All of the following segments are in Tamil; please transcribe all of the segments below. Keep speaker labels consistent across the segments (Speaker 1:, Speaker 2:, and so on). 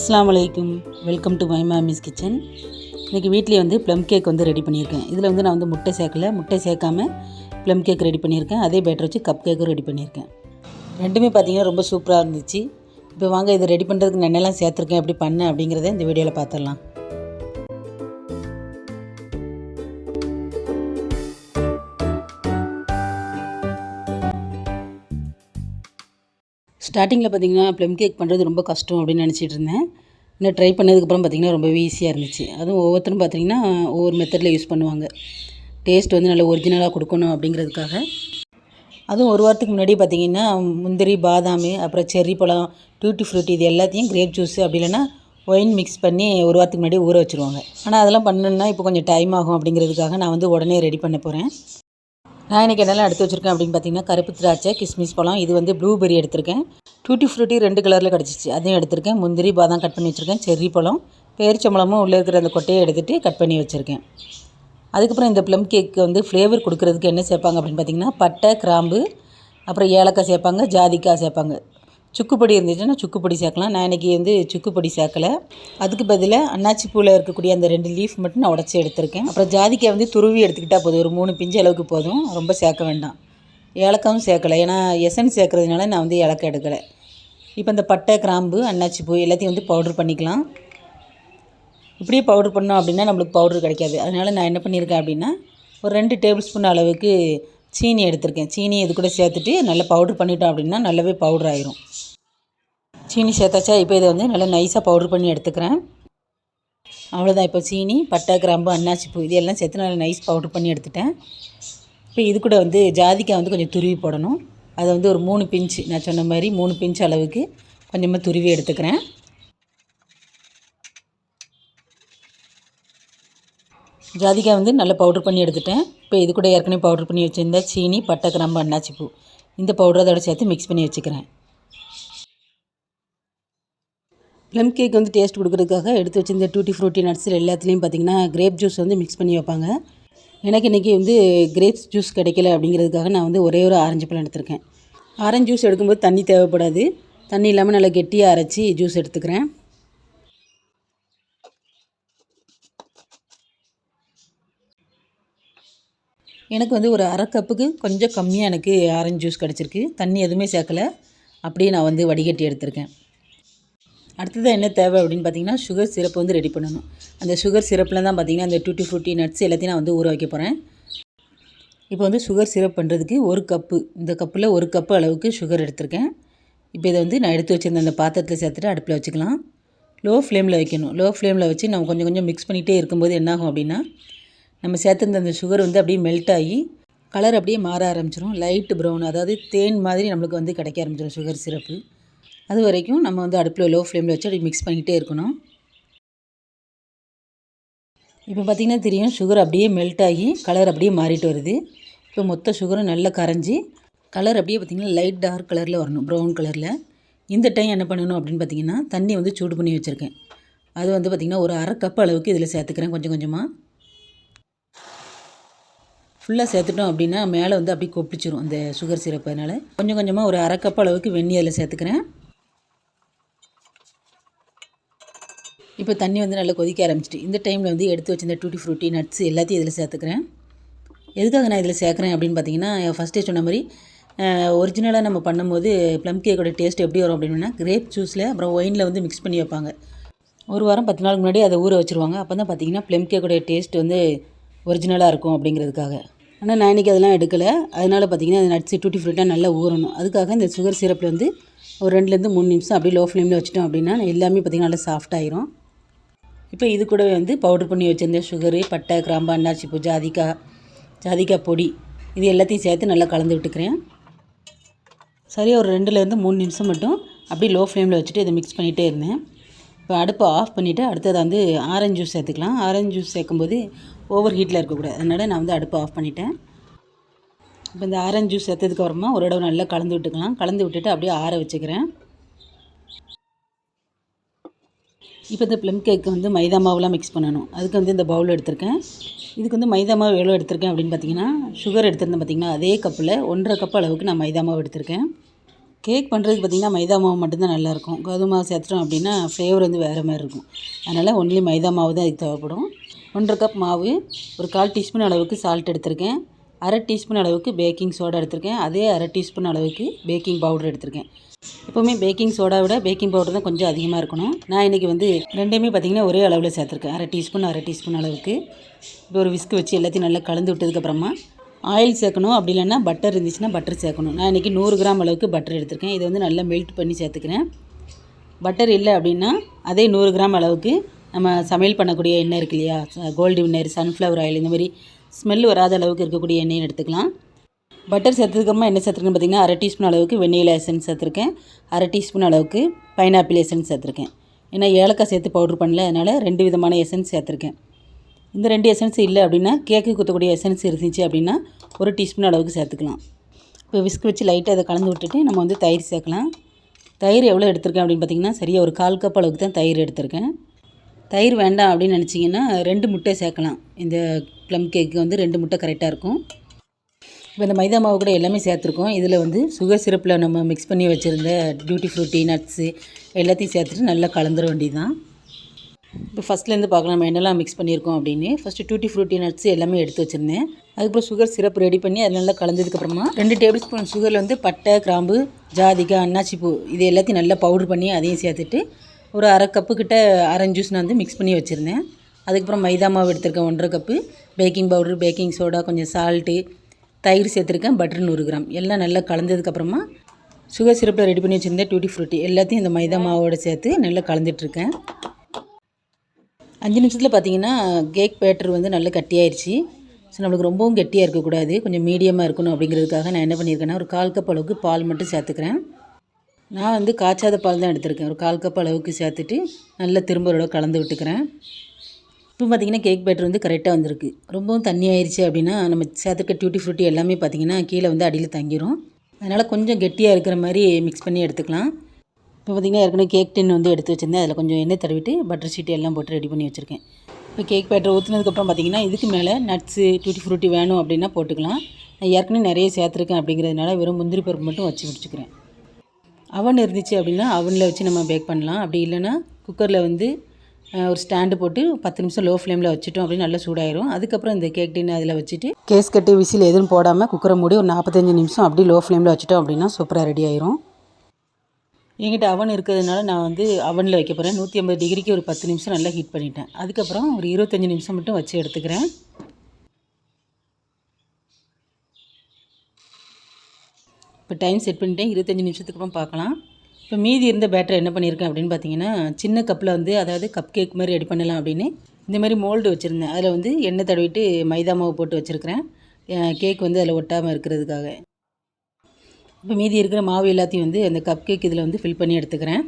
Speaker 1: அஸ்லாம் வலைக்கும். Welcome to my mummy's kitchen இன்றைக்கி வீட்லேயே வந்து ப்ளம் கேக் வந்து ரெடி பண்ணியிருக்கேன். இதில் வந்து நான் வந்து முட்டை சேர்க்கல. முட்டை சேர்க்காம ப்ளம் கேக் ரெடி பண்ணியிருக்கேன். அதே பேட்டர் வச்சு கப் கேக்கும் ரெடி பண்ணியிருக்கேன். ரெண்டுமே பார்த்திங்கன்னா ரொம்ப சூப்பராக இருந்துச்சு. இப்போ வாங்க இதை ரெடி பண்ணுறதுக்கு நான் என்னெல்லாம் சேர்த்துருக்கேன் எப்படி பண்ணேன் அப்படிங்கிறத இந்த வீடியோவில் பார்த்துடலாம் ஸ்டார்டிங்கில் பார்த்தீங்கன்னா ப்ளம் கேக் பண்ணுறது ரொம்ப கஷ்டம் அப்படின்னு நினச்சிட்டு இருந்தேன். இன்னும் ட்ரை பண்ணதுக்கப்புறம் பார்த்தீங்கன்னா ரொம்ப ஈஸியாக இருந்துச்சு. அதுவும் ஒவ்வொருத்தரும் பார்த்தீங்கன்னா ஒவ்வொரு மெத்தடில் யூஸ் பண்ணுவாங்க. டேஸ்ட் வந்து நல்ல ஒரிஜினலாக கொடுக்கணும் அப்படிங்கிறதுக்காக. அதுவும் ஒரு வாரத்துக்கு முன்னாடி பார்த்தீங்கன்னா முந்திரி பாதாம் அப்புறம் செர்ரி பழம் டூட்டி ஃப்ரூட்டி இது எல்லாத்தையும் கிரேப் ஜூஸ் அப்படி இல்லைன்னா ஒயின் மிக்ஸ் பண்ணி ஒரு வாரத்துக்கு முன்னாடி ஊற வச்சுருவாங்க. ஆனால் அதெல்லாம் பண்ணணுன்னா இப்போ கொஞ்சம் டைம் ஆகும் அப்படிங்கிறதுக்காக நான் வந்து உடனே ரெடி பண்ண போகிறேன் நான் இன்றைக்கி என்னெல்லாம் எடுத்து வச்சுருக்கேன் அப்படின்னு பார்த்தீங்கன்னா கருப்பு திராட்சை கிஸ்மிஸ் பழம் இது வந்து ப்ளூபெரி எடுத்திருக்கேன். டூட்டி ஃப்ரூட்டி ரெண்டு கலரில் கிடச்சிச்சு. அதையும் எடுத்திருக்கேன். முந்திரி பாதாம் கட் பண்ணி வச்சுருக்கேன். செர்ரி பழம் பேரிச்சம்பழமும் உள்ளே இருக்கிற அந்த கொட்டையை எடுத்துகிட்டு கட் பண்ணி வச்சுருக்கேன். அதுக்கப்புறம் இந்த ப்ளம் கேக்கு வந்து ஃப்ளேவர் கொடுக்கறதுக்கு என்ன சேர்ப்பாங்க அப்படின்னு பார்த்தீங்கன்னா பட்டை கிராம்பு அப்புறம் ஏலக்காய் சேர்ப்பாங்க ஜாதிக்காய் சேர்ப்பாங்க. சுக்குப்பொடி இருந்துச்சுன்னா சுக்குப்பொடி சேர்க்கலாம். நான் இன்றைக்கி வந்து சுக்குப்பொடி சேர்க்கலை. அதுக்கு பதிலாக அன்னாச்சி பூவில் இருக்கக்கூடிய அந்த ரெண்டு லீஃப் மட்டும் நான் உடச்சி எடுத்திருக்கேன். அப்புறம் ஜாதிக்காய் வந்து துருவி எடுத்துக்கிட்டால் போதும். ஒரு மூணு பிஞ்சு அளவுக்கு போதும். ரொம்ப சேர்க்க வேண்டாம். ஏலக்காவும் சேர்க்கலை. ஏன்னா எசன் சேர்க்கறதுனால நான் வந்து ஏலக்காய் எடுக்கலை. இப்போ இந்த பட்டை கிராம்பு அன்னாச்சி பூ எல்லாத்தையும் வந்து பவுட்ரு பண்ணிக்கலாம். இப்படியே பவுட்ரு பண்ணோம் அப்படின்னா நம்மளுக்கு பவுட்ரு கிடைக்காது. அதனால் நான் என்ன பண்ணியிருக்கேன் அப்படின்னா ஒரு ரெண்டு டேபிள் ஸ்பூன் அளவுக்கு சீனி எடுத்திருக்கேன். சீனி இது கூட சேர்த்துட்டு நல்லா பவுடர் பண்ணிட்டோம் அப்படின்னா நல்லாவே பவுடர் ஆயிரும். சீனி சேர்த்தாச்சா இப்போ இதை வந்து நல்லா நைஸாக பவுட்ரு பண்ணி எடுத்துக்கிறேன். அவ்வளோதான் இப்போ சீனி பட்டை கிராம்பு அன்னாச்சி பூ இது எல்லாம் சேர்த்து நல்லா நைஸ் பவுடர் பண்ணி எடுத்துட்டேன். இப்போ இது கூட வந்து ஜாதிக்காய் வந்து கொஞ்சம் துருவி போடணும். அதை வந்து ஒரு மூணு பிஞ்சு நான் சொன்ன மாதிரி மூணு பிஞ்சு அளவுக்கு கொஞ்சமாக துருவி எடுத்துக்கிறேன். ஜாதிக்காய் வந்து நல்லா பவுட்ரு பண்ணி எடுத்துட்டேன். இப்போ இது கூட ஏற்கனவே பவுட்ரு பண்ணி வச்சுருந்த சீனி பட்டை கிராம்பு அன்னாச்சி பூ இந்த பவுடர் அதோட சேர்த்து மிக்ஸ் பண்ணி வச்சுக்கிறேன். ப்ளம் கேக் வந்து டேஸ்ட் கொடுக்குறதுக்காக எடுத்து வச்சிருந்த டூட்டி ஃப்ரூட்டி நட்ஸில் எல்லாத்துலேயும் பார்த்தீங்கன்னா கிரேப் ஜூஸ் வந்து மிக்ஸ் பண்ணி வைப்பாங்க. எனக்கு இன்றைக்கி வந்து கிரேப்ஸ் ஜூஸ் கிடைக்கல அப்படிங்கிறதுக்காக நான் வந்து ஒரே ஒரு ஆரஞ்சு பழம் எடுத்திருக்கேன். ஆரஞ்சு ஜூஸ் எடுக்கும்போது தண்ணி தேவைப்படாது. தண்ணி இல்லாமல் நல்லா கெட்டியாக அரைச்சி ஜூஸ் எடுத்துக்கிறேன். எனக்கு வந்து ஒரு அரை கப்புக்கு கொஞ்சம் கம்மியாக எனக்கு ஆரஞ்சு ஜூஸ் கிடச்சிருக்கு. தண்ணி எதுவுமே சேர்க்கலை. அப்படியே நான் வந்து வடிகட்டி எடுத்திருக்கேன். அடுத்தது என்ன தேவை அப்படின்னு பார்த்தீங்கன்னா சுகர் சிரப் வந்து ரெடி பண்ணணும். அந்த சுகர் சிரப்பில் தான் பார்த்தீங்கன்னா அந்த டூட்டி ஃப்ரூட்டி நட்ஸ் எல்லாத்தையும் நான் வந்து ஊற வைக்க போகிறேன் இப்போ வந்து சுகர் சிரப் பண்ணுறதுக்கு ஒரு கப்பு இந்த கப்பில் ஒரு கப்பு அளவுக்கு சுகர் எடுத்திருக்கேன். இப்போ இதை வந்து நான் எடுத்து வச்சிருந்த அந்த பாத்திரத்தில் சேர்த்துட்டு அடுப்பில் வச்சுக்கலாம். லோ ஃப்ளேமில் வைக்கணும் லோ ஃப்ளேமில் வச்சு நம்ம கொஞ்சம் கொஞ்சம் மிக்ஸ் பண்ணிகிட்டே இருக்கும்போது என்னாகும் அப்படின்னா நம்ம சேர்த்துருந்த அந்த சுகர் வந்து அப்படியே மெல்ட் ஆகி கலர் அப்படியே மாற ஆரம்பிச்சிடும் லைட் ப்ரௌன் அதாவது தேன் மாதிரி நம்மளுக்கு வந்து கிடைக்க ஆரம்பிச்சிடும் சுகர் சிரப்பு அது வரைக்கும் நம்ம வந்து அடுப்பில் லோ ஃப்ளேமில் வச்சு அப்படி மிக்ஸ் பண்ணிக்கிட்டே இருக்கணும். இப்போ பார்த்திங்கன்னா தெரியும் சுகர் அப்படியே மெல்ட் ஆகி கலர் அப்படியே மாறிட்டு வருது. இப்போ மொத்த சுகரும் நல்லா கரைஞ்சி கலர் அப்படியே பார்த்திங்கன்னா லைட் டார்க் கலரில் வரணும் ப்ரௌன் கலரில் இந்த டைம் என்ன பண்ணணும் அப்படின்னு பார்த்தீங்கன்னா தண்ணி வந்து சூடு பண்ணி வச்சுருக்கேன். அது வந்து பார்த்திங்கன்னா ஒரு அரை கப் அளவுக்கு இதில் சேர்த்துக்கிறேன் கொஞ்சம் கொஞ்சமாக ஃபுல்லாக சேர்த்துட்டோம் அப்படின்னா மேலே வந்து அப்படியே கொப்பிச்சிரும் அந்த சுகர் சிரப்பு அதனால். கொஞ்சம் கொஞ்சமாக ஒரு அரை கப் அளவுக்கு வெந்நீரில் சேர்த்துக்கிறேன். இப்போ தண்ணி வந்து நல்லா கொதிக்க ஆரம்பிச்சிட்டு இந்த டைமில் வந்து எடுத்து வச்சிருந்த டூட்டி ஃப்ரூட்டி நட்ஸ் எல்லாத்தையும் இதில் சேர்த்துக்கிறேன். எதுக்காக நான் இதில் சேர்க்குறேன் அப்படின்னு பார்த்தீங்கன்னா ஃபஸ்ட்டே சொன்ன மாதிரி ஒரிஜினலாக நம்ம பண்ணும்போது ப்ளம் கேக்கோட டேஸ்ட் எப்படி வரும் அப்படின்னா கிரேப் ஜூஸில் அப்புறம் ஒயினில் வந்து மிக்ஸ் பண்ணி வைப்பாங்க. ஒரு வாரம் பத்து நாளுக்கு முன்னாடி அதை ஊற வச்சுருவாங்க. அப்போ தான் பார்த்தீங்கன்னா ப்ளம் கேக்கோட டேஸ்ட் வந்து ஒரிஜினலாக இருக்கும் அப்படிங்கிறதுக்காக. ஆனால் நான் இன்றைக்கி அதெல்லாம் எடுக்கலை. அதனால் பார்த்தீங்கன்னா அந்த நட்ஸு டூட்டி ஃப்ரூட்டாக நல்லா ஊறணும். அதுக்காக இந்த சுகர் சிரப்பில் வந்து ஒரு ரெண்டுலேருந்து மூணு நிமிஷம் அப்படியே லோ ஃப்ளேமில் வச்சிட்டோம் அப்படின்னா எல்லாமே பார்த்திங்கன்னா நல்லா சாஃப்ட் ஆயிரும். இப்போ இது கூடவே வந்து பவுட்ரு பண்ணி வச்சுருந்தேன் சுகரு பட்டை கிராம்பு அன்னாசி பூ ஜாதிக்காய் ஜாதிக்காய் பொடி இது எல்லாத்தையும் சேர்த்து நல்லா கலந்து விட்டுக்கிறேன். சரியாக ஒரு ரெண்டுலேருந்து மூணு நிமிஷம் மட்டும் அப்படியே லோ ஃப்ளேமில் வச்சுட்டு இதை மிக்ஸ் பண்ணிகிட்டே இருந்தேன். இப்போ அடுப்பை ஆஃப் பண்ணிவிட்டு அடுத்தது வந்து ஆரஞ்சு ஜூஸ் சேர்த்துக்கலாம். ஆரஞ்சு ஜூஸ் சேர்க்கும்போது ஓவர் ஹீட்டில் இருக்கக்கூடாது. அதனால் நான் வந்து அடுப்பை ஆஃப் பண்ணிட்டேன். இப்போ இந்த ஆரஞ்சு ஜூஸ் சேர்த்ததுக்கு அப்புறமா ஒரு இடம் நல்லா கலந்து விட்டுக்கலாம். கலந்து விட்டுட்டு அப்படியே ஆற வச்சுக்கிறேன். இப்போ இந்த ப்ளம் கேக்கு வந்து மைதா மாவுலாம் மிக்ஸ் பண்ணணும். அதுக்கு வந்து இந்த பவுல் எடுத்திருக்கேன். இதுக்கு வந்து மைதா மாவு எவ்வளோ எடுத்திருக்கேன் அப்படின்னு பார்த்தீங்கன்னா சுகர் எடுத்திருந்தேன் பார்த்தீங்கன்னா அதே கப்பில் ஒன்றரை கப் அளவுக்கு நான் மைதா மாவு எடுத்திருக்கேன். கேக் பண்ணுறதுக்கு பார்த்திங்கன்னா மைதா மாவு மட்டும்தான் நல்லாயிருக்கும். கோதுமை மாவு சேர்த்துட்டோம் அப்படின்னா ஃப்ளேவர் வந்து வேறு மாதிரி இருக்கும். அதனால் ஒன்லி மைதா மாவு தான் இதுக்கு தேவைப்படும். ஒன்றரை கப் மாவு ஒரு கால் டீஸ்பூன் அளவுக்கு சால்ட் எடுத்திருக்கேன். அரை டீஸ்பூன் அளவுக்கு பேக்கிங் சோடா எடுத்திருக்கேன். அதே அரை டீஸ்பூன் அளவுக்கு பேக்கிங் பவுடர் எடுத்திருக்கேன். எப்போவுமே பேக்கிங் சோடா விட பேக்கிங் பவுடர் தான் கொஞ்சம் அதிகமாக இருக்கணும். நான் இன்றைக்கி வந்து ரெண்டையுமே பார்த்திங்கன்னா ஒரே அளவில் சேர்த்துருக்கேன். அரை டீஸ்பூன் அரை டீஸ்பூன் அளவுக்கு. இப்போ ஒரு விஸ்க் வச்சு எல்லாத்தையும் நல்லா கலந்து விட்டதுக்கப்புறமா ஆயில் சேர்க்கணும். அப்படி இல்லைன்னா பட்டர் இருந்துச்சுன்னா பட்டர் சேர்க்கணும். நான் இன்றைக்கி நூறு கிராம் அளவுக்கு பட்டர் எடுத்திருக்கேன். இதை வந்து நல்லா மெல்ட் பண்ணி சேர்த்துக்கிறேன். பட்டர் இல்லை அப்படின்னா அதே நூறு கிராம் அளவுக்கு நம்ம சமையல் பண்ணக்கூடிய எண்ணெய் இருக்கு இல்லையா? கோல்டு வின்னர் சன்ஃப்ளவர் ஆயில் இந்த மாதிரி ஸ்மெல் வராத அளவுக்கு இருக்கக்கூடிய எண்ணெயை எடுத்துக்கலாம். பட்டர் சேர்த்ததுக்கப்புறமா என்ன சேர்த்துருக்கேன் பார்த்தீங்கன்னா அரை டீஸ்பூன் அளவுக்கு வெண்ணிலா எசன்ஸ் சேர்த்துருக்கேன். அரை டீஸ்பூன் அளவுக்கு பைனாப்பிள் எசன்ஸ் சேர்த்துருக்கேன். ஏன்னா ஏலக்காய் சேர்த்து பவுட்ரு பண்ணல அதனால் ரெண்டு விதமான எசன்ஸ் சேர்த்துருக்கேன். இந்த ரெண்டு எசன்ஸ் இல்லை அப்படின்னா கேக்கு குத்தக்கூடிய எசன்ஸ் இருந்துச்சு அப்படின்னா ஒரு டீஸ்பூன் அளவுக்கு சேர்த்துக்கலாம். இப்போ விஸ்க் வச்சு லைட்டாக அதை கலந்து விட்டுட்டு நம்ம வந்து தயிர் சேர்க்கலாம். தயிர் எவ்வளோ எடுத்திருக்கேன் அப்படின்னு பார்த்தீங்கன்னா சரியாக ஒரு கால் கப் அளவுக்கு தான் தயிர் எடுத்திருக்கேன். தயிர் வேண்டாம் அப்படின்னு நினச்சிங்கன்னா ரெண்டு முட்டை சேர்க்கலாம். இந்த ப்ளம் கேக்கு வந்து ரெண்டு முட்டை கரெக்டாக இருக்கும். இப்போ இந்த மைதா மாவு கூட எல்லாமே சேர்த்துருக்கோம். இதில் வந்து சுகர் சிரப்பில் நம்ம மிக்ஸ் பண்ணி வச்சுருந்த டியூட்டி ஃப்ரூட்டி நட்ஸு எல்லாத்தையும் சேர்த்துட்டு நல்லா கலந்துட வேண்டியதுதான். இப்போ ஃபஸ்ட்லேருந்து பார்க்கலாம். நம்ம என்னெல்லாம் மிக்ஸ் பண்ணியிருக்கோம் அப்படின்னு. ஃபஸ்ட்டு டூட்டி ஃப்ரூட்டி நட்ஸ் எல்லாமே எடுத்து வச்சுருந்தேன். அதுக்கப்புறம் சுகர் சிரப் ரெடி பண்ணி அது நல்லா கலந்ததுக்கப்புறமா ரெண்டு டேபிள் ஸ்பூன் சுகரில் வந்து பட்டை கிராம்பு ஜாதிக்காய் அன்னாச்சி பூ இது எல்லாத்தையும் நல்லா பவுடர் பண்ணி அதையும் சேர்த்துட்டு ஒரு அரை கப்பு கிட்ட ஆரஞ்சு ஜூஸ் நான் வந்து மிக்ஸ் பண்ணி வச்சுருந்தேன். அதுக்கப்புறம் மைதா மாவு எடுத்திருக்கேன் ஒன்றரை cup baking powder baking soda கொஞ்சம் சால்ட்டு தயிர் சேர்த்துருக்கேன் பட்டர் நூறு கிராம். எல்லாம் நல்லா கலந்ததுக்கப்புறமா சுகர் சிரப்பில் ரெடி பண்ணி வச்சுருந்தேன் டூட்டி ஃப்ரூட்டி எல்லாத்தையும் இந்த மைதா மாவோட சேர்த்து நல்லா கலந்துட்டுருக்கேன் அஞ்சு நிமிஷத்தில் பார்த்தீங்கன்னா கேக் பேட்டர் வந்து நல்லா கட்டியாயிருச்சு. ஸோ நம்மளுக்கு ரொம்பவும் கெட்டியாக இருக்கக்கூடாது. கொஞ்சம் மீடியமாக இருக்கணும் அப்படிங்கிறதுக்காக நான் என்ன பண்ணியிருக்கேன்னா ஒரு கால் கப் அளவுக்கு பால் மட்டும் சேர்த்துக்கிறேன். நான் வந்து காய்ச்சாத பால் தான் எடுத்திருக்கேன். ஒரு கால் கப் அளவுக்கு சேர்த்துட்டு நல்லா திரும்ப கலந்து விட்டுக்கிறேன். இப்போ பார்த்திங்கன்னா கேக் பேட்டர் வந்து கரெக்டாக வந்திருக்கு. ரொம்பவும் தண்ணி ஆயிடுச்சு அப்படின்னா நம்ம சேர்த்துக்க டியூட்டி ஃப்ரூட்டி எல்லாமே பார்த்திங்கன்னா கீழே வந்து அடியில் தங்கிரும். அதனால் கொஞ்சம் கெட்டியாக இருக்கிற மாதிரி மிக்ஸ் பண்ணி எடுத்துக்கலாம். இப்போ பார்த்திங்கன்னா ஏற்கனவே கேக் டின் வந்து எடுத்து வச்சுருந்தேன். அதில் கொஞ்சம் எண்ணெய் தடவிட்டு பட்டர் ஷீட் எல்லாம் போட்டு ரெடி பண்ணி வச்சுருக்கேன். இப்போ கேக் பேட்டர் ஊற்றுனதுக்கப்புறம் பார்த்திங்கன்னா இதுக்கு மேலே நட்ஸு டியூட்டி ஃப்ரூட்டி வேணும் அப்படின்னா போட்டுக்கலாம். நான் ஏற்கனவே நிறைய சேர்த்துருக்கேன் அப்படிங்கிறதுனால வெறும் முந்திரி பருப்பு மட்டும் வச்சு முடிச்சுக்கிறேன். அவன் இருந்துச்சு அப்படின்னா அவனில் வச்சு நம்ம பேக் பண்ணலாம். அப்படி இல்லைன்னா குக்கரில் வந்து ஒரு ஸ்டாண்டு போட்டு பத்து நிமிஷம் லோ ஃப்ளேமில் வச்சுட்டோம் அப்படின்னு நல்லா சூடாயிரும். அதுக்கப்புறம் இந்த கேக் டின் அதில் வச்சுட்டு கேஸ் கட்டி விசில் எதுவும் போடாமல் குக்கரை மூடி ஒரு நாற்பத்தஞ்சு நிமிஷம் அப்படியே லோ ஃப்ளேமில் வச்சுட்டோம் அப்படின்னா சூப்பராக ரெடி ஆயிரும். என்கிட்ட அவன் இருக்கிறதுனால நான் வந்து அவனில் வைக்க போகிறேன் நூற்றி ஐம்பது டிகிரிக்கு ஒரு பத்து நிமிஷம் நல்லா ஹீட் பண்ணிட்டேன். அதுக்கப்புறம் ஒரு இருபத்தஞ்சி நிமிஷம் மட்டும் வச்சு எடுத்துக்கிறேன். இப்போ டைம் செட் பண்ணிட்டேன். இருபத்தஞ்சி நிமிஷத்துக்கு அப்புறம் பார்க்கலாம். இப்போ மீதி இருந்த பேட்டர் என்ன பண்ணியிருக்கேன் அப்படின்னு பார்த்தீங்கன்னா சின்ன கப்பில் வந்து அதாவது கப் கேக் மாதிரி ரெடி பண்ணலாம் அப்படின்னு இந்த மாதிரி மோல்டு வச்சுருந்தேன். அதில் வந்து எண்ணெய் தடவிட்டு மைதா மாவு போட்டு வச்சுருக்கிறேன். கேக் வந்து அதில் ஒட்டாமல் இருக்கிறதுக்காக. இப்போ மீதி இருக்கிற மாவு எல்லாத்தையும் வந்து அந்த கப் கேக் இதில் வந்து ஃபில் பண்ணி எடுத்துக்கிறேன்.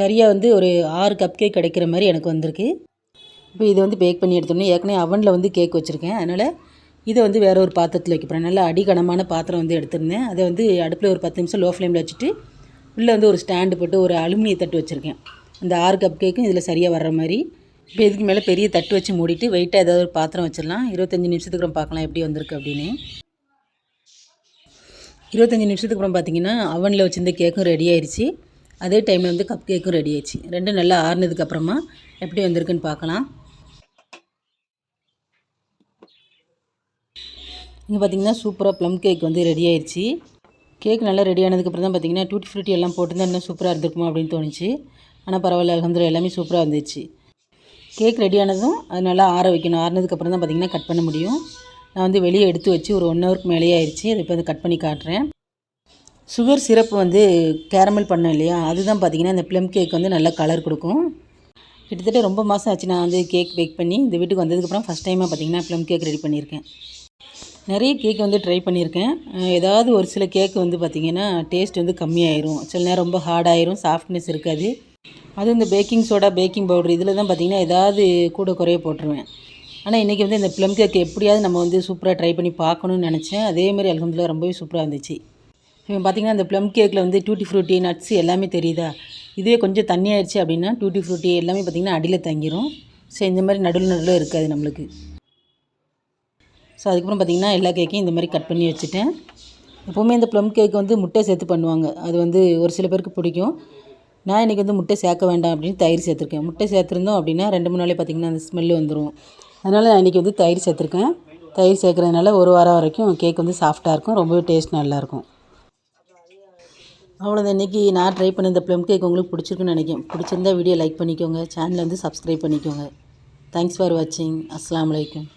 Speaker 1: சரியாக வந்து ஒரு ஆறு கப் கேக் கிடைக்கிற மாதிரி எனக்கு வந்திருக்கு. இப்போ இதை வந்து பேக் பண்ணி எடுத்தோன்னே ஏற்கனவே அவனில் வந்து கேக் வச்சுருக்கேன். அதனால் இதை வந்து வேற ஒரு பாத்திரத்தில் வைக்க போகிறேன் நல்லா அடிகனமான பாத்திரம் வந்து எடுத்திருந்தேன். அதை வந்து அடுப்பில் ஒரு பத்து நிமிஷம் லோ ஃப்ளேமில் வச்சுட்டு உள்ளே வந்து ஒரு ஸ்டாண்டு போட்டு ஒரு அலுமினிய தட்டு வச்சுருக்கேன். அந்த ஆறு கப் கேக்கும் இதில் சரியாக வர்ற மாதிரி. இப்போ இதுக்கு மேலே பெரிய தட்டு வச்சு மூடிட்டு வெயிட்டாக ஏதாவது ஒரு பாத்திரம் வச்சிடலாம். இருபத்தஞ்சி நிமிஷத்துக்கு அப்புறம் பார்க்கலாம் எப்படி வந்திருக்கு அப்படின்னு. இருபத்தஞ்சி நிமிஷத்துக்கு அப்புறம் பார்த்தீங்கன்னா அவனில் வச்சிருந்த கேக்கும் ரெடி ஆயிடுச்சு அதே டைமில் வந்து கப் கேக்கும் ரெடி ஆயிடுச்சு ரெண்டும் நல்லா ஆறுனதுக்கப்புறமா எப்படி வந்திருக்குன்னு பார்க்கலாம். இங்கே பார்த்தீங்கன்னா சூப்பராக ப்ளம் கேக் வந்து ரெடி ஆயிடுச்சு கேக் நல்லா ரெடி ஆனதுக்கப்புறம் தான் பார்த்தீங்கன்னா டூட்டி ஃப்ரூட்டி எல்லாம் போட்டுருந்தா இன்னும் சூப்பராக இருந்திருக்குமா அப்படின்னு தோணுச்சு. ஆனால் பரவாயில்ல அலமதுல எல்லாமே சூப்பராக இருந்துச்சு. கேக் ரெடி ஆனதும் அது நல்லா ஆற வைக்கணும். ஆறுனதுக்கப்புறம் தான் பார்த்தீங்கன்னா கட் பண்ண முடியும். நான் வந்து வெளியே எடுத்து வச்சு ஒரு ஒன் ஹவருக்கு மேலேயே ஆயிடுச்சு அதை இப்போ வந்து கட் பண்ணி காட்டுறேன். சுகர் சிரப் வந்து கேரமல் பண்ணோம் இல்லையா? அதுதான் பார்த்தீங்கன்னா இந்த ப்ளம் கேக் வந்து நல்லா கலர் கொடுக்கும். கிட்டத்தட்ட ரொம்ப மாதம் ஆச்சு நான் வந்து கேக் பேக் பண்ணி இந்த வீட்டுக்கு வந்ததுக்கப்புறம் ஃபஸ்ட் டைமாக பார்த்திங்கன்னா ப்ளம் கேக் ரெடி பண்ணியிருக்கேன். நிறைய கேக் வந்து ட்ரை பண்ணியிருக்கேன். ஏதாவது ஒரு சில கேக் வந்து பார்த்திங்கன்னா டேஸ்ட் வந்து கம்மியாயிரும். சில நேரம் ரொம்ப ஹார்டாயிரும் சாஃப்ட்னஸ் இருக்காது. அதுவும் இந்த பேக்கிங் சோடா பேக்கிங் பவுடர் இதில் தான் பார்த்திங்கன்னா ஏதாவது கூட குறைய போட்டுருவேன். ஆனால் இன்றைக்கி வந்து இந்த ப்ளம் கேக் எப்படியாவது நம்ம வந்து சூப்பராக ட்ரை பண்ணி பார்க்கணும்னு நினச்சேன். அதேமாதிரி அலமதுல்லா ரொம்பவே சூப்பராக இருந்துச்சு. இப்போ பார்த்திங்கன்னா அந்த ப்ளம் கேக்கில் வந்து டூட்டி ஃப்ரூட்டி நட்ஸ் எல்லாமே தெரியுதா? இதுவே கொஞ்சம் தண்ணி ஆயிடுச்சு அப்படின்னா டூட்டி ஃப்ரூட்டி எல்லாமே பார்த்திங்கன்னா அடியில் தங்கிரும். ஸோ இந்த மாதிரி நடுவில் நடுவில் இருக்காது நம்மளுக்கு. ஸோ அதுக்கப்புறம் பார்த்திங்கன்னா எல்லா கேக்கையும் இந்த மாதிரி கட் பண்ணி வச்சுட்டேன். எப்போவுமே இந்த ப்ளம் கேக் வந்து முட்டை சேர்த்து பண்ணுவாங்க. அது வந்து ஒரு சில பேருக்கு பிடிக்கும். நான் இன்றைக்கி வந்து முட்டை சேர்க்க வேண்டாம் அப்படின்னு தயிர் சேர்த்துருக்கேன். முட்டை சேர்த்துருந்தோம் அப்படின்னா ரெண்டு மூணு நாளே பார்த்திங்கன்னா அந்த ஸ்மெல் வந்துடும் அதனால் நான் இன்றைக்கி வந்து தயிர் சேர்த்துருக்கேன். தயிர் சேர்க்குறதுனால ஒரு வாரம் வரைக்கும் கேக் வந்து சாஃப்டாக இருக்கும். ரொம்பவே டேஸ்ட் நல்லாயிருக்கும். அவ்வளோதான் இன்றைக்கி நான் ட்ரை பண்ண இந்த ப்ளம் கேக் உங்களுக்கு பிடிச்சிருக்குன்னு நினைக்கிறேன். பிடிச்சிருந்தா வீடியோ லைக் பண்ணிக்கோங்க. சேனலை வந்து சப்ஸ்கிரைப் பண்ணிக்கோங்க. தேங்க்ஸ் ஃபார் வாட்சிங் அஸ்லாம் வலைக்கம்